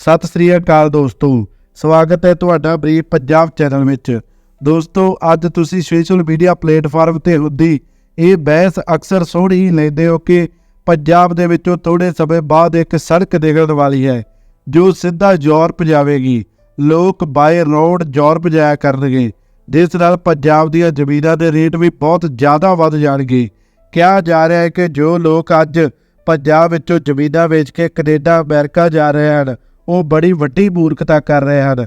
ਸਤਿ ਸ੍ਰੀ ਅਕਾਲ ਦੋਸਤੋ, ਸਵਾਗਤ ਹੈ ਤੁਹਾਡਾ ਬਰੀਫ ਪੰਜਾਬ ਚੈਨਲ ਵਿੱਚ। ਦੋਸਤੋ, ਅੱਜ ਤੁਸੀਂ ਸੋਸ਼ਲ ਮੀਡੀਆ ਪਲੇਟਫਾਰਮ ਤੇ ਹੁੰਦੀ ਇਹ ਬਹਿਸ ਅਕਸਰ ਸੁਣ ਹੀ ਲੈਂਦੇ ਹੋ ਕਿ ਪੰਜਾਬ ਦੇ ਵਿੱਚੋਂ ਥੋੜੇ ਸਮੇਂ ਬਾਅਦ ਇੱਕ ਸੜਕ ਨਿਕਲਣ ਵਾਲੀ ਹੈ, ਜੋ ਸਿੱਧਾ ਯੂਰਪ ਜਾਵੇਗੀ। ਲੋਕ ਬਾਏ ਰੋਡ ਯੂਰਪ ਜਾਇਆ ਕਰਨਗੇ, ਜਿਸ ਨਾਲ ਪੰਜਾਬ ਦੀਆਂ ਜ਼ਮੀਨਾਂ ਦੇ ਰੇਟ ਵੀ ਬਹੁਤ ਜ਼ਿਆਦਾ ਵੱਧ ਜਾਣਗੇ। ਕਿਹਾ ਜਾ ਰਿਹਾ ਹੈ ਕਿ ਜੋ ਲੋਕ ਅੱਜ ਪੰਜਾਬ ਵਿੱਚੋਂ ਜ਼ਮੀਨਾਂ ਵੇਚ ਕੇ ਕੈਨੇਡਾ, ਅਮਰੀਕਾ ਜਾ ਰਹੇ ਹਨ ਉਹ ਬੜੀ ਵੱਡੀ ਮੂਰਖਤਾ ਕਰ ਰਹੇ ਹਨ।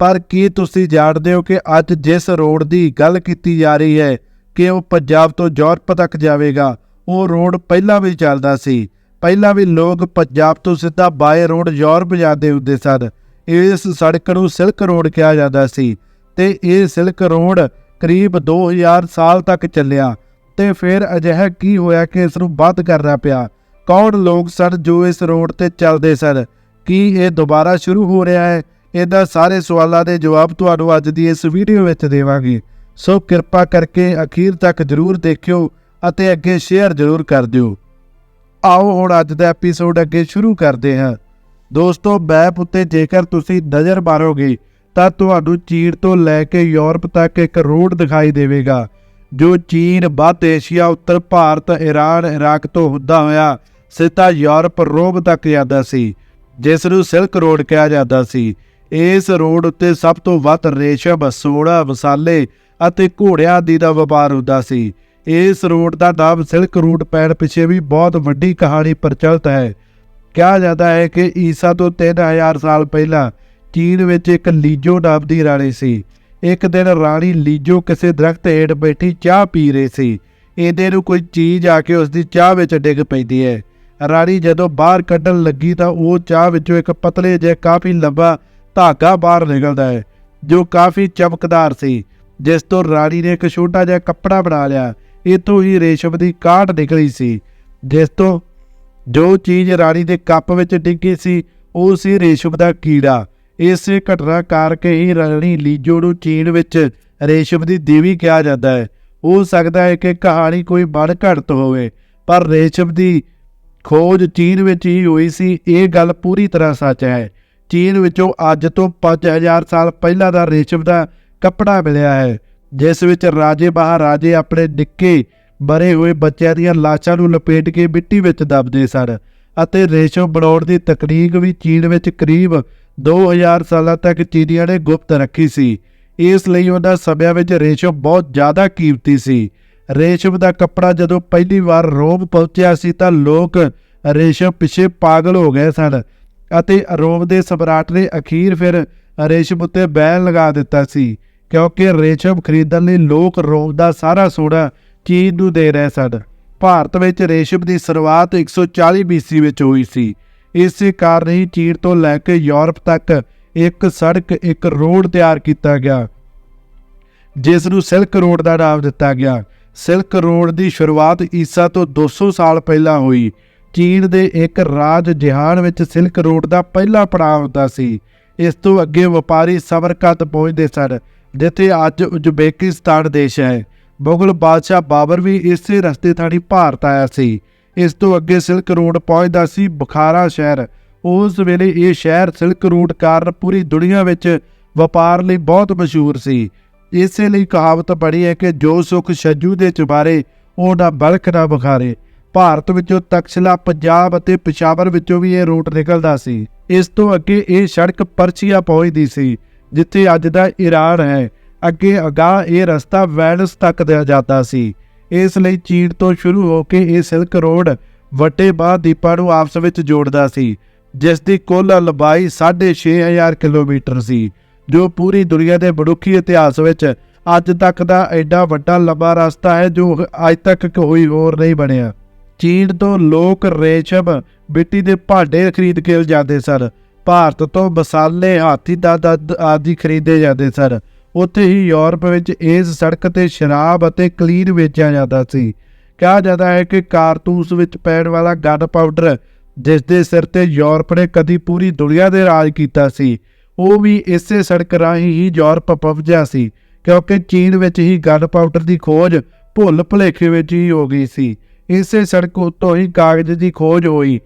ਪਰ ਕੀ ਤੁਸੀਂ ਜਾਣਦੇ ਹੋ ਕਿ ਅੱਜ ਜਿਸ ਰੋਡ ਦੀ ਗੱਲ ਕੀਤੀ ਜਾ ਰਹੀ ਹੈ ਕਿ ਉਹ ਪੰਜਾਬ ਤੋਂ ਯੂਰਪ ਤੱਕ ਜਾਵੇਗਾ, ਉਹ ਰੋਡ ਪਹਿਲਾਂ ਵੀ ਚੱਲਦਾ ਸੀ। ਪਹਿਲਾਂ ਵੀ ਲੋਕ ਪੰਜਾਬ ਤੋਂ ਸਿੱਧਾ ਬਾਏ ਰੋਡ ਯੂਰਪ ਜਾਂਦੇ ਹੁੰਦੇ ਸਨ। ਇਸ ਸੜਕ ਨੂੰ ਸਿਲਕ ਰੋਡ ਕਿਹਾ ਜਾਂਦਾ ਸੀ ਤੇ ਇਹ ਸਿਲਕ ਰੋਡ ਕਰੀਬ 2000 ਸਾਲ ਤੱਕ ਚੱਲਿਆ ਤੇ ਫਿਰ ਅਜਿਹਾ ਕੀ ਹੋਇਆ ਕਿ ਇਸ ਨੂੰ ਬੰਦ ਕਰਨਾ ਪਿਆ? ਕੌਣ ਲੋਕ ਸਨ ਜੋ ਇਸ ਰੋਡ ਤੇ ਚੱਲਦੇ ਸਨ? ਕੀ ਇਹ ਦੁਬਾਰਾ ਸ਼ੁਰੂ ਹੋ ਰਿਹਾ ਹੈ? ਇਹਦਾ ਸਾਰੇ ਸਵਾਲਾਂ ਦੇ ਜਵਾਬ ਤੁਹਾਨੂੰ ਅੱਜ ਦੀ ਇਸ ਵੀਡੀਓ ਵਿੱਚ ਦੇਵਾਂਗੇ। ਸੋ ਕਿਰਪਾ ਕਰਕੇ ਅਖੀਰ ਤੱਕ ਜਰੂਰ ਦੇਖਿਓ ਅਤੇ ਅੱਗੇ ਸ਼ੇਅਰ ਜਰੂਰ ਕਰ ਦਿਓ। ਆਓ ਹੁਣ ਅੱਜ ਦਾ ਐਪੀਸੋਡ ਅੱਗੇ ਸ਼ੁਰੂ ਕਰਦੇ ਹਾਂ। ਦੋਸਤੋ ਮੈਪ ਉੱਤੇ ਜੇਕਰ ਤੁਸੀਂ ਨਜ਼ਰ ਮਾਰੋਗੇ, ਤਾਂ ਤੁਹਾਨੂੰ ਚੀਨ ਤੋਂ ਲੈ ਕੇ ਯੂਰਪ ਤੱਕ ਇੱਕ ਰੋਡ ਦਿਖਾਈ ਦੇਵੇਗਾ, ਜੋ ਚੀਨ ਮੱਧ ਏਸ਼ੀਆ, ਉੱਤਰ ਭਾਰਤ ਈਰਾਨ ਇਰਾਕ ਤੋਂ ਹੁੰਦਾ ਹੋਇਆ ਸਿੱਧਾ ਯੂਰਪ, ਰੋਮ ਤੱਕ ਜਾਂਦਾ ਸੀ। ਜਿਸ ਨੂੰ ਸਿਲਕ ਰੋਡ ਕਿਹਾ ਜਾਂਦਾ ਸੀ। ਇਸ ਰੋਡ ਉੱਤੇ ਸਭ ਤੋਂ ਵੱਧ ਰੇਸ਼ਮ ਸੋਨਾ ਮਸਾਲੇ ਅਤੇ ਘੋੜਿਆਂ ਆਦਿ ਦਾ ਵਪਾਰ ਹੁੰਦਾ ਸੀ। ਇਸ ਰੋਡ ਦਾ ਨਾਮ ਸਿਲਕ ਰੂਟ ਪੈਣ ਪਿੱਛੇ ਵੀ ਬਹੁਤ ਵੱਡੀ ਕਹਾਣੀ ਪ੍ਰਚਲਿਤ ਹੈ। ਕਿਹਾ ਜਾਂਦਾ ਹੈ ਕਿ ਈਸਾ ਤੋਂ 3000 ਸਾਲ ਪਹਿਲਾਂ ਚੀਨ ਵਿੱਚ ਇੱਕ ਲੀਜੋ ਨਾਮ ਦੀ ਰਾਣੀ ਸੀ। ਇੱਕ ਦਿਨ ਰਾਣੀ ਲੀਜੋ ਕਿਸੇ ਦਰਖਤ ਹੇਠ ਬੈਠੀ ਚਾਹ ਪੀ ਰਹੀ ਸੀ। ਇਹਦੇ ਨੂੰ ਕੋਈ ਚੀਜ਼ ਆ ਕੇ ਉਸ ਦੀ ਚਾਹ ਵਿੱਚ ਡਿੱਗ ਪੈਂਦੀ ਹੈ। ਰਾਣੀ ਜਦੋਂ ਬਾਹਰ ਕੱਢਣ ਲੱਗੀ ਤਾਂ ਉਹ ਚਾਹ ਵਿੱਚੋਂ ਇੱਕ ਪਤਲੇ ਜਿਹੇ ਕਾਫੀ ਲੰਬਾ ਧਾਗਾ ਬਾਹਰ ਨਿਕਲਦਾ ਹੈ, ਜੋ ਕਾਫੀ ਚਮਕਦਾਰ ਸੀ, ਜਿਸ ਤੋਂ ਰਾਣੀ ਨੇ ਇੱਕ ਛੋਟਾ ਜਿਹਾ ਕੱਪੜਾ ਬਣਾ ਲਿਆ। ਇਤੋਂ ਹੀ ਰੇਸ਼ਮ ਦੀ ਕਾਟ ਨਿਕਲੀ ਸੀ, ਜਿਸ ਤੋਂ ਜੋ ਚੀਜ਼ ਰਾਣੀ ਦੇ ਕੱਪ ਵਿੱਚ ਡਿੱਗੀ ਸੀ, ਉਹ ਸੀ ਰੇਸ਼ਮ ਦਾ ਕੀੜਾ। ਇਸੇ ਘਟਨਾ ਕਰਕੇ ਹੀ ਰਾਣੀ ਲੀਜੋ ਨੂੰ ਚੀਨ ਵਿੱਚ ਰੇਸ਼ਮ ਦੀ ਦੇਵੀ ਕਿਹਾ ਜਾਂਦਾ ਹੈ। ਹੋ ਸਕਦਾ ਹੈ ਕਿ ਕਹਾਣੀ ਕੋਈ ਮਨ ਘੜਤ ਹੋਵੇ, ਪਰ ਰੇਸ਼ਮ ਦੀ ਖੋਜ ਚੀਨ ਵਿੱਚ ਹੀ ਹੋਈ ਸੀ, ਇਹ ਗੱਲ ਪੂਰੀ ਤਰ੍ਹਾਂ ਸੱਚ ਹੈ। ਚੀਨ ਵਿੱਚੋਂ ਅੱਜ ਤੋਂ 5000 ਸਾਲ ਪਹਿਲਾਂ ਦਾ ਰੇਸ਼ਮ ਦਾ ਕੱਪੜਾ ਮਿਲਿਆ ਹੈ, ਜਿਸ ਵਿੱਚ ਰਾਜੇ ਮਹਾਰਾਜੇ ਆਪਣੇ ਨਿੱਕੇ ਮਰੇ ਹੋਏ ਬੱਚਿਆਂ ਦੀਆਂ ਲਾਸ਼ਾਂ ਨੂੰ ਲਪੇਟ ਕੇ ਮਿੱਟੀ ਵਿੱਚ ਦਬਦੇ ਸਨ ਅਤੇ ਰੇਸ਼ਮ ਬਣਾਉਣ ਦੀ ਤਕਨੀਕ ਵੀ ਚੀਨ ਵਿੱਚ ਕਰੀਬ 2000 ਸਾਲਾਂ ਤੱਕ ਚੀਨੀਆਂ ਨੇ ਗੁਪਤ ਰੱਖੀ ਸੀ। ਇਸ ਲਈ ਉਹਨਾਂ ਸਮਿਆਂ ਵਿੱਚ ਰੇਸ਼ਮ ਬਹੁਤ ਜ਼ਿਆਦਾ ਕੀਮਤੀ ਸੀ। ਰੇਸ਼ਮ ਦਾ ਕੱਪੜਾ ਜਦੋਂ ਪਹਿਲੀ ਵਾਰ ਰੋਮ ਪਹੁੰਚਿਆ ਸੀ ਤਾਂ ਲੋਕ ਰੇਸ਼ਮ ਪਿੱਛੇ ਪਾਗਲ ਹੋ ਗਏ ਸਨ ਅਤੇ ਰੋਮ ਦੇ ਸਮਰਾਟ ਨੇ ਅਖੀਰ ਫਿਰ ਰੇਸ਼ਮ ਉੱਤੇ ਬੈਨ ਲਗਾ ਦਿੱਤਾ ਸੀ, ਕਿਉਂਕਿ ਰੇਸ਼ਮ ਖਰੀਦਣ ਲਈ ਲੋਕ ਰੋਮ ਦਾ ਸਾਰਾ ਸੋਨਾ ਚੀਨ ਨੂੰ ਦੇ ਰਹੇ ਸਨ। ਭਾਰਤ ਵਿੱਚ ਰੇਸ਼ਮ ਦੀ ਸ਼ੁਰੂਆਤ 140 BC ਵਿੱਚ ਹੋਈ ਸੀ। ਇਸੇ ਕਾਰਨ ਹੀ ਚੀਨ ਤੋਂ ਲੈ ਕੇ ਯੂਰਪ ਤੱਕ ਇੱਕ ਸੜਕ, ਇੱਕ ਰੋਡ ਤਿਆਰ ਕੀਤਾ ਗਿਆ, ਜਿਸ ਨੂੰ ਸਿਲਕ ਰੋਡ ਦਾ ਨਾਮ ਦਿੱਤਾ ਗਿਆ। ਸਿਲਕ ਰੋਡ ਦੀ ਸ਼ੁਰੂਆਤ ਈਸਾ ਤੋਂ 200 ਸਾਲ ਪਹਿਲਾਂ ਹੋਈ। ਚੀਨ ਦੇ ਇੱਕ ਰਾਜ ਜਿਹਾਨ ਵਿੱਚ ਸਿਲਕ ਰੋਡ ਦਾ ਪਹਿਲਾ ਪੜਾਅ ਹੁੰਦਾ ਸੀ। ਇਸ ਤੋਂ ਅੱਗੇ ਵਪਾਰੀ ਸਬਰਕਤ ਪਹੁੰਚਦੇ ਸਨ, ਜਿੱਥੇ ਅੱਜ ਉਜ਼ਬੇਕਿਸਤਾਨ ਦੇਸ਼ ਹੈ। ਮੁਗਲ ਬਾਦਸ਼ਾਹ ਬਾਬਰ ਵੀ ਇਸੇ ਰਸਤੇ ਥਾਣੀ ਭਾਰਤ ਆਇਆ ਸੀ। ਇਸ ਤੋਂ ਅੱਗੇ ਸਿਲਕ ਰੋਡ ਪਹੁੰਚਦਾ ਸੀ ਬੁਖਾਰਾ ਸ਼ਹਿਰ। ਉਸ ਵੇਲੇ ਇਹ ਸ਼ਹਿਰ ਸਿਲਕ ਰੂਟ ਕਾਰਨ ਪੂਰੀ ਦੁਨੀਆ ਵਿੱਚ ਵਪਾਰ ਲਈ ਬਹੁਤ ਮਸ਼ਹੂਰ ਸੀ। ਇਸੇ ਲਈ ਕਹਾਵਤ ਬਣੀ ਹੈ ਕਿ ਜੋ ਸੁਖ ਛੱਜੂ ਦੇ ਚੁਬਾਰੇ ਉਹ ਨਾ ਬਲਖ ਨਾ ਬੁਖਾਰੇ ਭਾਰਤ ਵਿੱਚੋਂ ਤਕਸ਼ਲਾ ਪੰਜਾਬ ਅਤੇ ਪਿਸ਼ਾਵਰ ਵਿੱਚੋਂ ਵੀ ਇਹ ਰੂਟ ਨਿਕਲਦਾ ਸੀ। ਇਸ ਤੋਂ ਅੱਗੇ ਇਹ ਸੜਕ ਪਰਚੀਆ ਪਹੁੰਚਦੀ ਸੀ, ਜਿੱਥੇ ਅੱਜ ਦਾ ਈਰਾਨ ਹੈ। ਅੱਗੇ ਅਗਾਹ ਇਹ ਰਸਤਾ ਵੈਨਸ ਤੱਕ ਦਾ ਜਾਂਦਾ ਸੀ। ਇਸ ਲਈ ਚੀਨ ਤੋਂ ਸ਼ੁਰੂ ਹੋ ਕੇ ਇਹ ਸਿਲਕ ਰੋਡ ਵੱਡੇ ਮਹਾਦੀਪਾਂ ਨੂੰ ਆਪਸ ਵਿੱਚ ਜੋੜਦਾ ਸੀ, ਜਿਸ ਦੀ ਕੁੱਲ ਲੰਬਾਈ 6500 ਕਿਲੋਮੀਟਰ ਸੀ। ਜੋ ਪੂਰੀ ਦੁਨੀਆ ਦੇ ਮਨੁੱਖੀ ਇਤਿਹਾਸ ਵਿੱਚ ਅੱਜ ਤੱਕ ਦਾ ਐਡਾ ਵੱਡਾ ਲੰਬਾ ਰਸਤਾ ਹੈ, ਜੋ ਅੱਜ ਤੱਕ ਕੋਈ ਹੋਰ ਨਹੀਂ ਬਣਿਆ। ਚੀਨ ਤੋਂ ਲੋਕ ਰੇਸ਼ਮ ਮਿੱਟੀ ਦੇ ਭਾਂਡੇ ਖਰੀਦ ਕੇ ਜਾਂਦੇ ਸਨ। ਭਾਰਤ ਤੋਂ ਮਸਾਲੇ, ਹਾਥੀ ਦਾ ਦੁੱਧ ਆਦਿ ਖਰੀਦੇ ਜਾਂਦੇ ਸਨ। ਉੱਥੇ ਹੀ ਯੂਰਪ ਵਿੱਚ ਇਸ ਸੜਕ ਤੇ ਸ਼ਰਾਬ ਅਤੇ ਕਲੀਨ ਵੇਚਿਆ ਜਾਂਦਾ ਸੀ। ਕਿਹਾ ਜਾਂਦਾ ਹੈ ਕਿ ਕਾਰਤੂਸ ਵਿੱਚ ਪੈਣ ਵਾਲਾ ਗਨ ਪਾਊਡਰ ਜਿਸ ਦੇ ਸਿਰ ਤੇ ਯੂਰਪ ਨੇ ਕਦੀ ਪੂਰੀ ਦੁਨੀਆ ਦੇ ਰਾਜ ਕੀਤਾ ਸੀ ਉਹ ਵੀ ਇਸੇ ਸੜਕ ਰਾਹੀਂ ਹੀ ਯੂਰਪ ਪਹੁੰਚਿਆ ਸੀ, ਕਿਉਂਕਿ ਚੀਨ ਵਿੱਚ ਹੀ ਗਨ ਪਾਊਡਰ ਦੀ ਖੋਜ ਭੁੱਲ ਭੁਲੇਖੇ ਵਿੱਚ ਹੀ ਹੋ ਗਈ ਸੀ। ਇਸੇ ਸੜਕ ਉੱਤੋਂ ਹੀ ਕਾਗਜ਼ ਦੀ ਖੋਜ ਹੋਈ।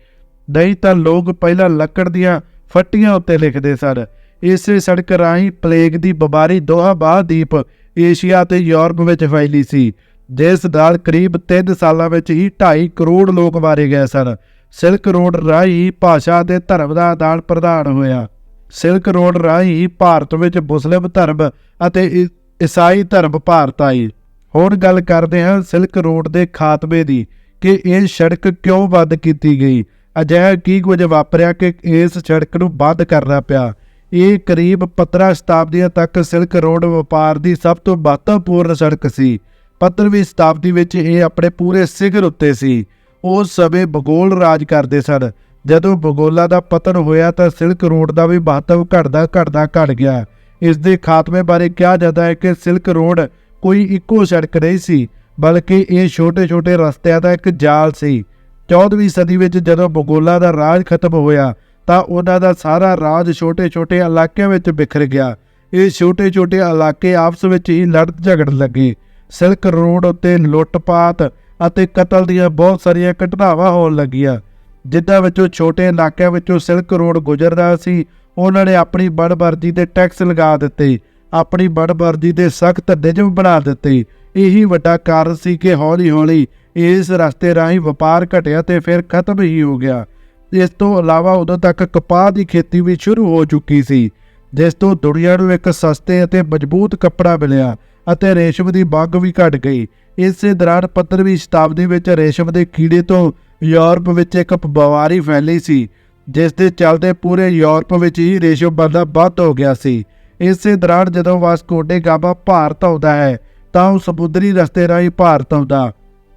ਨਹੀਂ ਤਾਂ ਲੋਕ ਪਹਿਲਾਂ ਲੱਕੜ ਦੀਆਂ ਫੱਟੀਆਂ ਉੱਤੇ ਲਿਖਦੇ ਸਨ। ਇਸੇ ਸੜਕ ਰਾਹੀਂ ਪਲੇਗ ਦੀ ਬਿਮਾਰੀ ਦੋਹਾਂ ਮਹਾਂਦੀਪ ਏਸ਼ੀਆ ਤੇ ਯੂਰਪ ਵਿੱਚ ਫੈਲੀ ਸੀ, ਜਿਸ ਨਾਲ ਕਰੀਬ 3 ਸਾਲਾਂ ਵਿੱਚ ਹੀ 2.5 ਕਰੋੜ ਲੋਕ ਮਾਰੇ ਗਏ ਸਨ। ਸਿਲਕ ਰੋਡ ਰਾਹੀਂ ਭਾਸ਼ਾ ਤੇ ਧਰਮ ਦਾ ਆਦਾਨ ਪ੍ਰਦਾਨ ਹੋਇਆ। ਸਿਲਕ ਰੋਡ ਰਾਹੀਂ ਭਾਰਤ ਵਿੱਚ ਮੁਸਲਿਮ ਧਰਮ ਅਤੇ ਈਸਾਈ ਧਰਮ ਭਾਰਤ ਆਈ। ਹੁਣ ਗੱਲ ਕਰਦੇ ਹਾਂ ਸਿਲਕ ਰੋਡ ਦੇ ਖਾਤਮੇ ਦੀ ਕਿ ਇਹ ਸੜਕ ਕਿਉਂ ਬੰਦ ਕੀਤੀ ਗਈ? ਅਜਿਹਾ ਕੀ ਕੁਝ ਵਾਪਰਿਆ ਕਿ ਇਸ ਸੜਕ ਨੂੰ ਬੰਦ ਕਰਨਾ ਪਿਆ? ਇਹ ਕਰੀਬ 15 ਸ਼ਤਾਬਦੀਆਂ ਤੱਕ ਸਿਲਕ ਰੋਡ ਵਪਾਰ ਦੀ ਸਭ ਤੋਂ ਮਹੱਤਵਪੂਰਨ ਸੜਕ ਸੀ। 15ਵੀਂ ਸ਼ਤਾਬਦੀ ਵਿੱਚ ਇਹ ਆਪਣੇ ਪੂਰੇ ਸਿਖਰ ਉੱਤੇ ਸੀ। ਉਸ ਸਮੇਂ ਬਗੋਲ ਰਾਜ ਕਰਦੇ ਸਨ। ਜਦੋਂ ਬਗੋਲਾ ਦਾ ਪਤਨ ਹੋਇਆ ਤਾਂ ਸਿਲਕ ਰੋਡ ਦਾ ਵੀ ਮਹੱਤਵ ਘਟਦਾ ਘਟਦਾ ਘਟ ਗਿਆ। ਇਸ ਦੇ ਖਾਤਮੇ ਬਾਰੇ ਕਿਹਾ ਜਾਂਦਾ ਹੈ ਕਿ ਸਿਲਕ ਰੋਡ ਕੋਈ ਇੱਕੋ ਸੜਕ ਨਹੀਂ ਸੀ, ਬਲਕਿ ਇਹ ਛੋਟੇ-ਛੋਟੇ ਰਸਤਿਆਂ ਦਾ ਇੱਕ ਜਾਲ ਸੀ। 14ਵੀਂ ਸਦੀ ਵਿੱਚ ਜਦੋਂ ਬਗੋਲਾ ਦਾ ਰਾਜ ਖਤਮ ਹੋਇਆ, ਤਾਂ ਉਹਨਾਂ ਦਾ ਸਾਰਾ ਰਾਜ ਛੋਟੇ-ਛੋਟੇ ਇਲਾਕਿਆਂ ਵਿੱਚ ਬਿਖਰ ਗਿਆ। ਇਹ ਛੋਟੇ-ਛੋਟੇ ਇਲਾਕੇ ਆਪਸ ਵਿੱਚ ਹੀ ਲੜ ਝਗੜਨ ਲੱਗੇ। ਸਿਲਕ ਰੋਡ ਉੱਤੇ ਲੁੱਟਪਾਟ ਅਤੇ ਕਤਲ ਦੀਆਂ ਬਹੁਤ ਸਾਰੀਆਂ ਘਟਨਾਵਾਂ ਹੋਣ ਲੱਗੀਆਂ। ਜਿੱਦਾਂ ਵਿੱਚੋਂ ਛੋਟੇ ਇਲਾਕਿਆਂ ਵਿੱਚੋਂ ਸਿਲਕ ਰੋਡ ਗੁਜ਼ਰਦਾ ਸੀ, ਉਹਨਾਂ ਨੇ ਆਪਣੀ ਬੜਬਰਦੀ ਤੇ ਟੈਕਸ ਲਗਾ ਦਿੱਤੇ, ਆਪਣੀ ਬੜਬਰਦੀ ਤੇ ਸਖਤ ਨਿਯਮ ਬਣਾ ਦਿੱਤੇ। ਇਹੀ ਵੱਡਾ ਕਾਰਨ ਸੀ ਕਿ ਹੌਲੀ-ਹੌਲੀ ਇਸ ਰਸਤੇ ਰਾਹੀਂ ਵਪਾਰ ਘਟਿਆ ਤੇ ਫਿਰ ਖਤਮ ਹੀ ਹੋ ਗਿਆ। ਇਸ ਤੋਂ ਇਲਾਵਾ ਉਦੋਂ ਤੱਕ ਕਪਾਹ ਦੀ ਖੇਤੀ ਵੀ ਸ਼ੁਰੂ ਹੋ ਚੁੱਕੀ ਸੀ, ਜਿਸ ਤੋਂ ਦੁਨੀਆ ਨੂੰ ਇੱਕ ਸਸਤੇ ਅਤੇ ਮਜ਼ਬੂਤ ਕੱਪੜਾ ਮਿਲਿਆ ਅਤੇ ਰੇਸ਼ਮ ਦੀ ਮੰਗ ਵੀ ਘਟ ਗਈ। ਇਸੇ ਦੌਰਾਨ 15ਵੀਂ ਸ਼ਤਾਬਦੀ ਵਿੱਚ ਰੇਸ਼ਮ ਦੇ ਕੀੜੇ ਤੋਂ ਯੂਰਪ ਵਿੱਚ ਇੱਕ ਬਿਮਾਰੀ ਫੈਲੀ ਸੀ ਜਿਸ ਦੇ ਚੱਲਦੇ ਪੂਰੇ ਯੂਰਪ ਵਿੱਚ ਹੀ ਰੇਸ਼ੋ ਬੰਦਾ ਵੱਧ ਹੋ ਗਿਆ ਸੀ। ਇਸੇ ਦੌਰਾਨ ਜਦੋਂ ਵਾਸਕੋ ਡੇ ਗਾਮਾ ਭਾਰਤ ਆਉਂਦਾ ਹੈ, ਤਾਂ ਉਹ ਸਮੁੰਦਰੀ ਰਸਤੇ ਰਾਹੀਂ ਭਾਰਤ ਆਉਂਦਾ।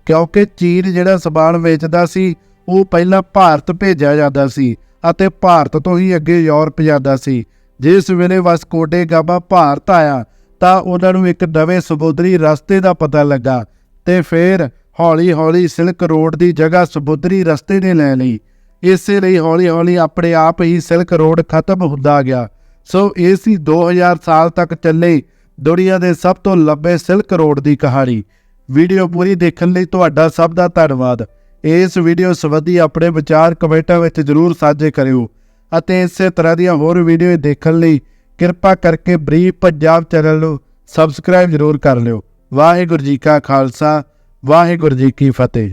ਕਿਉਂਕਿ ਚੀਨ ਜਿਹੜਾ ਸਮਾਨ ਵੇਚਦਾ ਸੀ, ਉਹ ਪਹਿਲਾਂ ਭਾਰਤ ਭੇਜਿਆ ਜਾਂਦਾ ਸੀ ਅਤੇ ਭਾਰਤ ਤੋਂ ਹੀ ਅੱਗੇ ਯੂਰਪ ਜਾਂਦਾ ਸੀ। ਜਿਸ ਵੇਲੇ ਵਾਸਕੋ ਡੇ ਗਾਮਾ ਭਾਰਤ ਆਇਆ, ਤਾਂ ਉਹਨਾਂ ਨੂੰ ਇੱਕ ਨਵੇਂ ਸਮੁੰਦਰੀ ਰਸਤੇ ਦਾ ਪਤਾ ਲੱਗਾ ਤੇ ਫਿਰ ਹੌਲੀ-ਹੌਲੀ ਸਿਲਕ ਰੋਡ ਦੀ ਜਗ੍ਹਾ ਸਮੁੰਦਰੀ ਰਸਤੇ ਨੇ ਲੈ ਲਈ। ਇਸੇ ਲਈ ਹੌਲੀ-ਹੌਲੀ ਆਪਣੇ ਆਪ ਹੀ ਸਿਲਕ ਰੋਡ ਖਤਮ ਹੁੰਦਾ ਗਿਆ। ਸੋ ਇਹ ਸੀ 2000 ਸਾਲ ਤੱਕ ਚੱਲੇ ਦੁਨੀਆ ਦੇ ਸਭ ਤੋਂ ਲੰਬੇ ਸਿਲਕ ਰੋਡ ਦੀ ਕਹਾਣੀ। ਵੀਡੀਓ ਪੂਰੀ ਦੇਖਣ ਲਈ ਤੁਹਾਡਾ ਸਭ ਦਾ ਧੰਨਵਾਦ। ਇਸ ਵੀਡੀਓ ਸੰਬੰਧੀ ਆਪਣੇ ਵਿਚਾਰ ਕਮੈਂਟਾਂ ਵਿੱਚ ਜ਼ਰੂਰ ਸਾਂਝੇ ਕਰਿਓ ਅਤੇ ਇਸੇ ਤਰ੍ਹਾਂ ਦੀਆਂ ਹੋਰ ਵੀਡੀਓ ਦੇਖਣ ਲਈ ਕਿਰਪਾ ਕਰਕੇ ਬਰੀਫ ਪੰਜਾਬ ਚੈਨਲ ਨੂੰ ਸਬਸਕ੍ਰਾਈਬ ਜ਼ਰੂਰ ਕਰ ਲਿਓ। ਵਾਹਿਗੁਰੂ ਜੀ ਕਾ ਖਾਲਸਾ। ਵਾਹਿਗੁਰੂ ਜੀ ਕੀ ਫਤਿਹ।